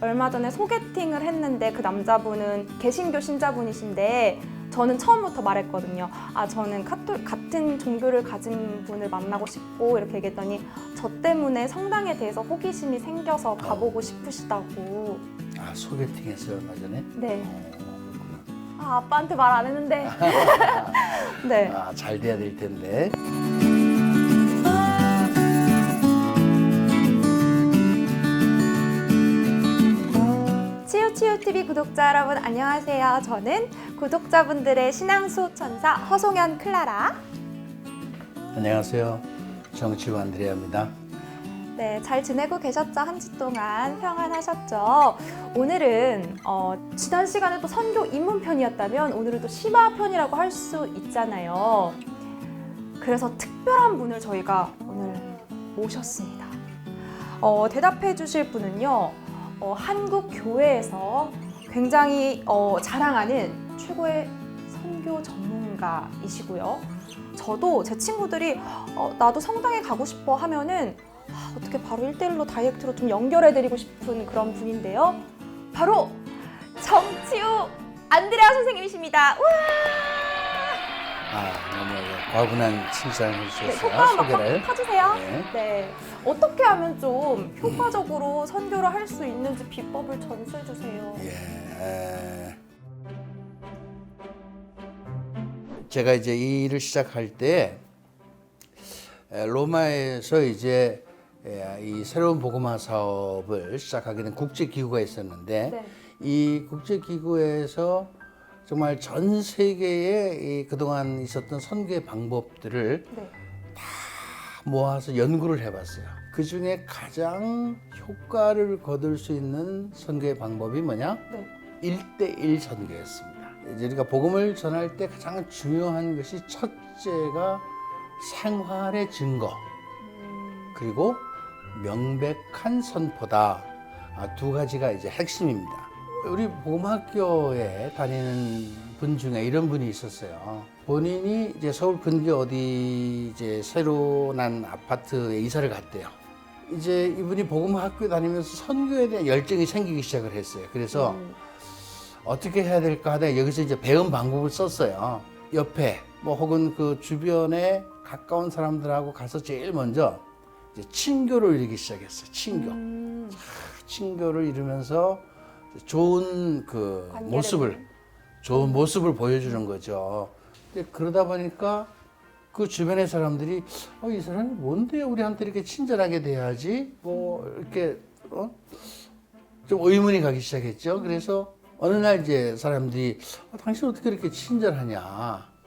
얼마 전에 소개팅을 했는데 그 남자분은 개신교 신자분이신데 저는 처음부터 말했거든요. 아 저는 카톨 같은 종교를 가진 분을 만나고 싶고 이렇게 얘기했더니 저 때문에 성당에 대해서 호기심이 생겨서 가보고 싶으시다고. 아 소개팅했어요 얼마 전에? 네. 어, 그렇구나. 아 아빠한테 말 안 했는데. 네. 아, 잘 돼야 될 텐데. TV 구독자 여러분 안녕하세요. 저는 구독자분들의 신앙수 천사 허송현 클라라. 안녕하세요. 정치부 안드레아입니다. 네, 잘 지내고 계셨죠? 한 주 동안 평안하셨죠? 오늘은 어, 지난 시간에 또 선교 입문 편이었다면 오늘은 또 심화 편이라고 할 수 있잖아요. 그래서 특별한 분을 저희가 오늘 모셨습니다. 어, 대답해 주실 분은요, 어, 한국 교회에서 굉장히 어, 자랑하는 최고의 선교 전문가이시고요. 저도 제 친구들이 어, 나도 성당에 가고 싶어 하면은 아, 어떻게 바로 1대1로 다이렉트로 좀 연결해드리고 싶은 그런 분인데요. 바로 정치우 안드레아 선생님이십니다. 우와! 아 너무 과분한 칭찬을 네, 해주셨어요. 효과 소개를. 한번 타주세요. 네. 네. 어떻게 하면 좀 효과적으로 선교를 할 수 있는지 비법을 전수해 주세요. 예. 에, 제가 이제 이 일을 시작할 때 에, 로마에서 이제 에, 이 새로운 복음화 사업을 시작하게 된 국제 기구가 있었는데 네. 이 국제 기구에서 정말 전 세계에 이 그동안 있었던 선교의 방법들을 네. 모아서 연구를 해봤어요. 그 중에 가장 효과를 거둘 수 있는 선교의 방법이 뭐냐? 네. 1대1 선교였습니다. 이제 우리가 복음을 전할 때 가장 중요한 것이 첫째가 생활의 증거, 음, 그리고 명백한 선포다. 아, 두 가지가 이제 핵심입니다. 우리 복음학교에 다니는 분 중에 이런 분이 있었어요. 본인이 이제 서울 근교 어디 이제 새로 난 아파트에 이사를 갔대요. 이제 이분이 복음학교 다니면서 선교에 대한 열정이 생기기 시작을 했어요. 그래서 음, 어떻게 해야 될까 하다 여기서 이제 배운 방법을 썼어요. 옆에 뭐 혹은 그 주변에 가까운 사람들하고 가서 제일 먼저 이제 친교를 이루기 시작했어요. 친교. 음, 친교를 이루면서 좋은 그 모습을 좋은 모습을 보여주는 거죠. 근데 그러다 보니까 그 주변의 사람들이 어, 이 사람이 뭔데 우리한테 이렇게 친절하게 대하지? 뭐 이렇게 어? 좀 의문이 가기 시작했죠. 그래서 어느 날 이제 사람들이 어, 당신 어떻게 이렇게 친절하냐?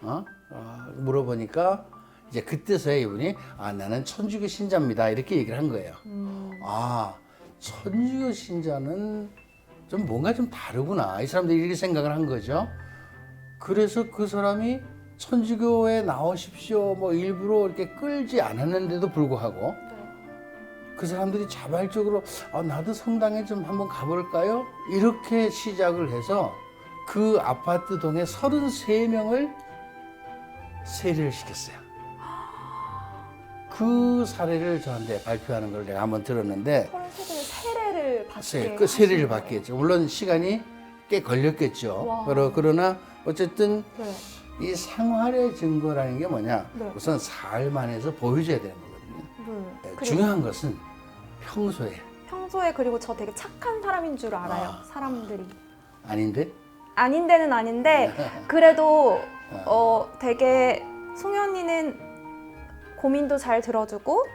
어? 아, 물어보니까 이제 그때서야 이분이 아 나는 천주교 신자입니다 이렇게 얘기를 한 거예요. 음, 아, 천주교 신자는 좀 뭔가 좀 다르구나. 이 사람들이 이렇게 생각을 한 거죠. 그래서 그 사람이 천주교에 나오십시오. 뭐 일부러 이렇게 끌지 않았는데도 불구하고 네. 그 사람들이 자발적으로 아, 나도 성당에 좀 한번 가볼까요? 이렇게 시작을 해서 그 아파트 동에 33명을 세례를 시켰어요. 그 사례를 저한테 발표하는 걸 내가 한번 들었는데 받게 세, 그 세례를 거예요? 받겠죠. 물론 시간이 꽤 걸렸겠죠. 와. 그러, 그러나 어쨌든 네. 이 생활의 증거라는 게 뭐냐? 네. 우선 삶 안에서 보여줘야 되는 거거든요. 네. 네, 중요한 것은 평소에 평소에 그리고 저 되게 착한 사람인 줄 알아요. 아. 사람들이. 아닌데 아닌 데는 아닌데 그래도 어 되게 송현이는 고민도 잘 들어주고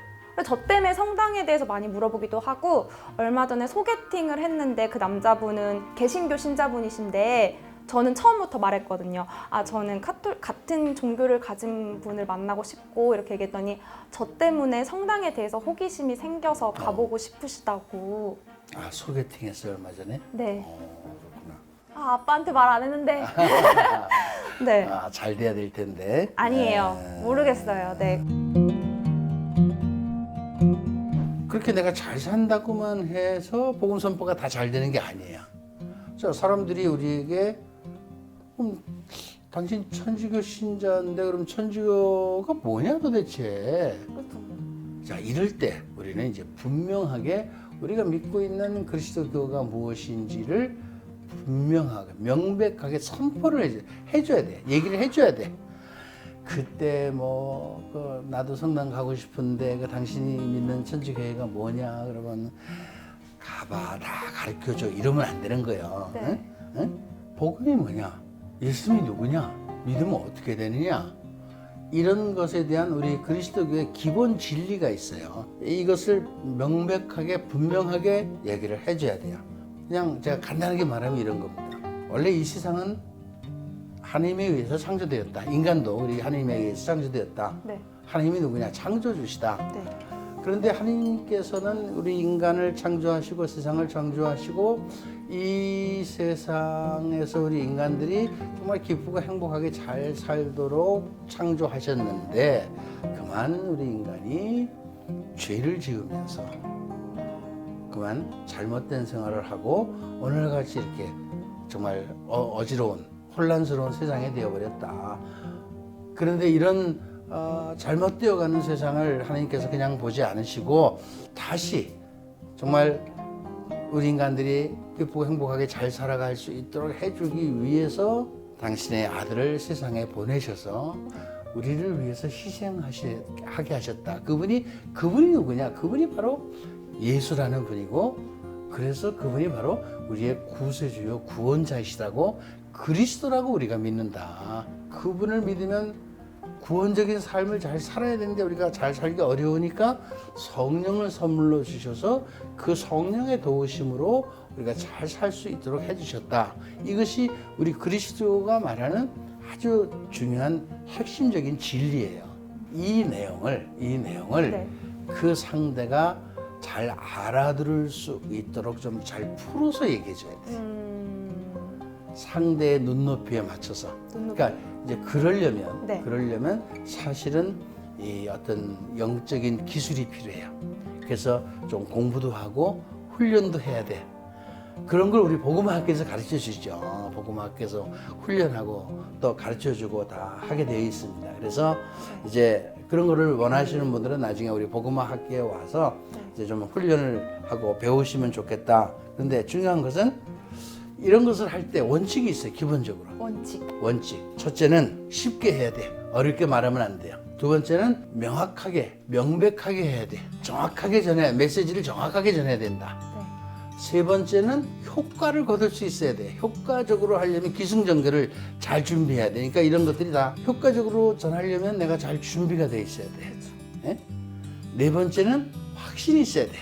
저 때문에 성당에 대해서 많이 물어보기도 하고 얼마 전에 소개팅을 했는데 그 남자분은 개신교 신자분이신데 저는 처음부터 말했거든요. 아 저는 카톨 같은 종교를 가진 분을 만나고 싶고 이렇게 얘기했더니 저 때문에 성당에 대해서 호기심이 생겨서 가보고 싶으시다고. 아 소개팅했어요 얼마 전에. 네. 어, 그렇구나. 아 아빠한테 말 안 했는데. 네. 아, 잘 돼야 될 텐데. 아니에요. 네. 모르겠어요. 네. 그렇게 내가 잘 산다고만 해서 복음 선포가 다 잘 되는 게 아니에요. 자, 사람들이 우리에게 음, 당신 천주교 신자인데 그럼 천주교가 뭐냐 도대체? 자, 이럴 때 우리는 이제 분명하게 우리가 믿고 있는 그리스도교가 무엇인지를 분명하게 명백하게 선포를 해줘- 해줘야 돼. 얘기를 해줘야 돼. 그때 뭐 그 나도 성당 가고 싶은데 그 당신이 믿는 천주교회가 뭐냐 그러면 가봐 다 가르쳐줘 이러면 안 되는 거예요. 네. 응? 응? 복음이 뭐냐? 예수님이 누구냐? 믿으면 어떻게 되느냐? 이런 것에 대한 우리 그리스도교의 기본 진리가 있어요. 이것을 명백하게 분명하게 얘기를 해줘야 돼요. 그냥 제가 간단하게 말하면 이런 겁니다. 원래 이 세상은 하나님에 의해서 창조되었다. 인간도 우리 하나님에 의해서 창조되었다. 네. 하나님이 누구냐? 창조주시다. 네. 그런데 하나님께서는 우리 인간을 창조하시고 세상을 창조하시고 이 세상에서 우리 인간들이 정말 기쁘고 행복하게 잘 살도록 창조하셨는데 그만 우리 인간이 죄를 지으면서 그만 잘못된 생활을 하고 오늘같이 이렇게 정말 어, 어지러운 혼란스러운 세상이 되어버렸다. 그런데 이런 어, 잘못되어가는 세상을 하나님께서 그냥 보지 않으시고 다시 정말 우리 인간들이 기쁘고 행복하게 잘 살아갈 수 있도록 해주기 위해서 당신의 아들을 세상에 보내셔서 우리를 위해서 희생하게 하셨다. 그분이 그분이 누구냐? 그분이 바로 예수라는 분이고 그래서 그분이 바로 우리의 구세주요 구원자이시다고 그리스도라고 우리가 믿는다. 그분을 믿으면 구원적인 삶을 잘 살아야 되는데 우리가 잘 살기 어려우니까 성령을 선물로 주셔서 그 성령의 도우심으로 우리가 잘 살 수 있도록 해주셨다. 이것이 우리 그리스도가 말하는 아주 중요한 핵심적인 진리예요. 이 내용을 이 내용을 네. 그 상대가 잘 알아들을 수 있도록 좀 잘 풀어서 얘기해 줘야 돼. 음, 상대의 눈높이에 맞춰서. 눈높이. 그러니까 이제 그러려면 네. 그러려면 사실은 이 어떤 영적인 기술이 필요해요. 그래서 좀 공부도 하고 훈련도 해야 돼. 그런 걸 우리 복음학교에서 가르쳐 주죠. 복음학교에서 훈련하고 또 가르쳐 주고 다 하게 되어 있습니다. 그래서 이제 그런 거를 원하시는 분들은 나중에 우리 복음화 학교에 와서 이제 좀 훈련을 하고 배우시면 좋겠다. 그런데 중요한 것은 이런 것을 할 때 원칙이 있어요. 기본적으로. 원칙. 원칙. 첫째는 쉽게 해야 돼. 어렵게 말하면 안 돼요. 두 번째는 명확하게, 명백하게 해야 돼. 정확하게 전해, 메시지를 정확하게 전해야 된다. 네. 세 번째는 효과를 거둘 수 있어야 돼. 효과적으로 하려면 기승전결을 잘 준비해야 돼. 그러니까 이런 것들이 다 효과적으로 전하려면 내가 잘 준비가 돼 있어야 돼. 예? 네 번째는 확신이 있어야 돼.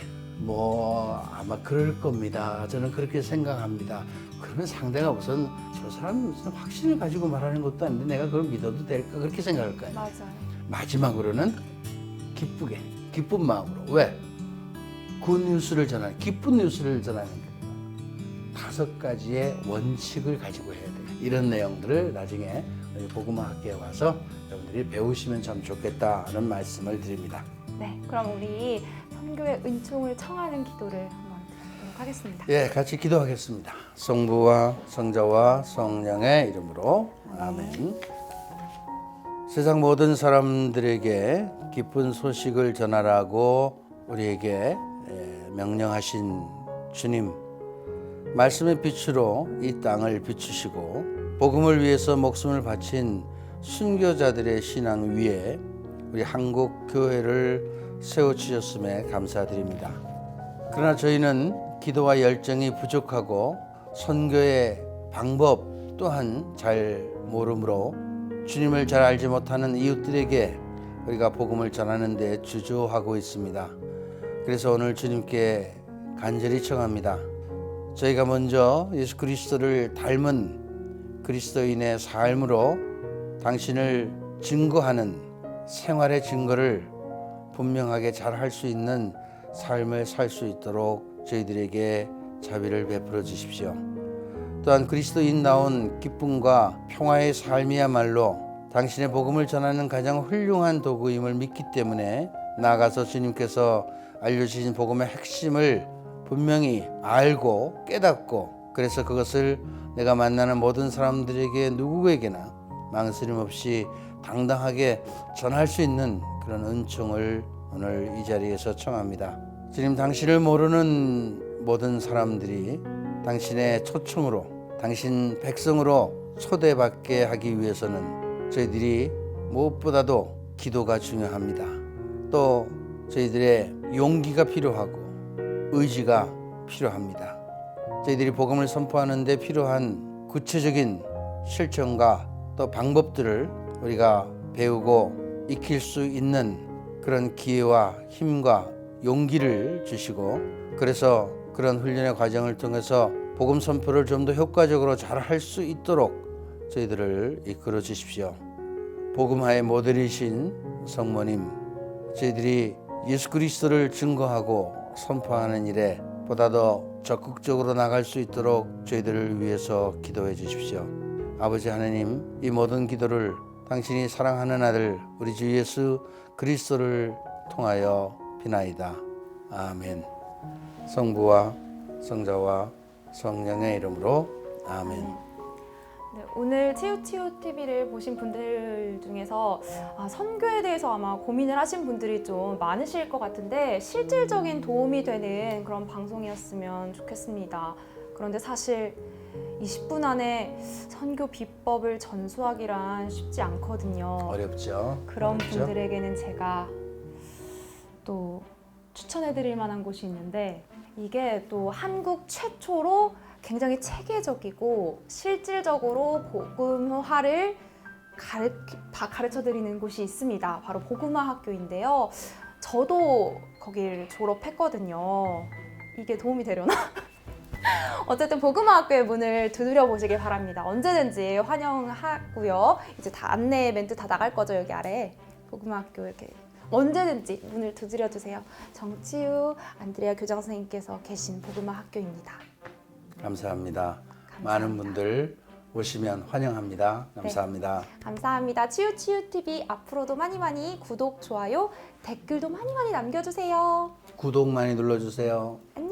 뭐 아마 그럴 겁니다. 저는 그렇게 생각합니다. 그러면 상대가 우선 저 사람 무슨 확신을 가지고 말하는 것도 아닌데 내가 그걸 믿어도 될까 그렇게 생각할 거야. 맞아요. 마지막으로는 기쁘게 기쁜 마음으로 왜 굿 뉴스를 전하는 기쁜 뉴스를 전하는 거. 다섯 가지의 원칙을 가지고 해야 돼 이런 내용들을 나중에 우리 복음화 학교에 와서 여러분들이 배우시면 참 좋겠다는 말씀을 드립니다. 네. 그럼 우리 선교의 은총을 청하는 기도를 한번 드리도록 하겠습니다. 예, 같이 기도하겠습니다. 성부와 성자와 성령의 이름으로 아멘. 세상 모든 사람들에게 기쁜 소식을 전하라고 우리에게 예, 명령하신 주님, 말씀의 빛으로 이 땅을 비추시고 복음을 위해서 목숨을 바친 순교자들의 신앙 위에 우리 한국 교회를 세워 주셨음에 감사드립니다. 그러나 저희는 기도와 열정이 부족하고 선교의 방법 또한 잘 모르므로 주님을 잘 알지 못하는 이웃들에게 우리가 복음을 전하는 데 주저하고 있습니다. 그래서 오늘 주님께 간절히 청합니다. 저희가 먼저 예수 그리스도를 닮은 그리스도인의 삶으로 당신을 증거하는 생활의 증거를 분명하게 잘 할 수 있는 삶을 살 수 있도록 저희들에게 자비를 베풀어 주십시오. 또한 그리스도인다운 기쁨과 평화의 삶이야말로 당신의 복음을 전하는 가장 훌륭한 도구임을 믿기 때문에 나아가서 주님께서 알려주신 복음의 핵심을 분명히 알고 깨닫고 그래서 그것을 내가 만나는 모든 사람들에게 누구에게나 망설임 없이 당당하게 전할 수 있는 그런 은총을 오늘 이 자리에서 청합니다. 주님 당신을 모르는 모든 사람들이 당신의 초청으로 당신 백성으로 초대받게 하기 위해서는 저희들이 무엇보다도 기도가 중요합니다. 또 저희들의 용기가 필요하고 의지가 필요합니다. 저희들이 복음을 선포하는데 필요한 구체적인 실천과 또 방법들을 우리가 배우고 익힐 수 있는 그런 기회와 힘과 용기를 주시고 그래서 그런 훈련의 과정을 통해서 복음 선포를 좀 더 효과적으로 잘 할 수 있도록 저희들을 이끌어 주십시오. 복음화의 모델이신 성모님, 저희들이 예수 그리스도를 증거하고 선포하는 일에 보다 더 적극적으로 나갈 수 있도록 저희들을 위해서 기도해 주십시오. 아버지 하나님, 이 모든 기도를 당신이 사랑하는 아들 우리 주 예수 그리스도를 통하여 비나이다. 아멘. 성부와 성자와 성령의 이름으로 아멘. 네, 오늘 치유치유 TV를 보신 분들 중에서 아, 선교에 대해서 아마 고민을 하신 분들이 좀 많으실 것 같은데 실질적인 도움이 되는 그런 방송이었으면 좋겠습니다. 그런데 사실 20분 안에 선교 비법을 전수하기란 쉽지 않거든요. 어렵죠. 그런 어렵죠? 분들에게는 제가 또 추천해드릴 만한 곳이 있는데 이게 또 한국 최초로 굉장히 체계적이고 실질적으로 복음화를 가르, 다 가르쳐드리는 곳이 있습니다. 바로 복음화 학교인데요. 저도 거길 졸업했거든요. 이게 도움이 되려나? 어쨌든 복음화 학교의 문을 두드려 보시길 바랍니다. 언제든지 환영하고요. 이제 다 안내 멘트 다 나갈 거죠 여기 아래 복음화 학교 이렇게 언제든지 문을 두드려 주세요. 정치우 안드레아 교장 선생님께서 계신 복음화 학교입니다. 감사합니다. 감사합니다. 많은 분들 오시면 환영합니다. 감사합니다. 감사합니다. 치유치유 TV 앞으로도 많이 많이 구독 좋아요 댓글도 많이 많이 남겨주세요. 구독 많이 눌러주세요. 안녕.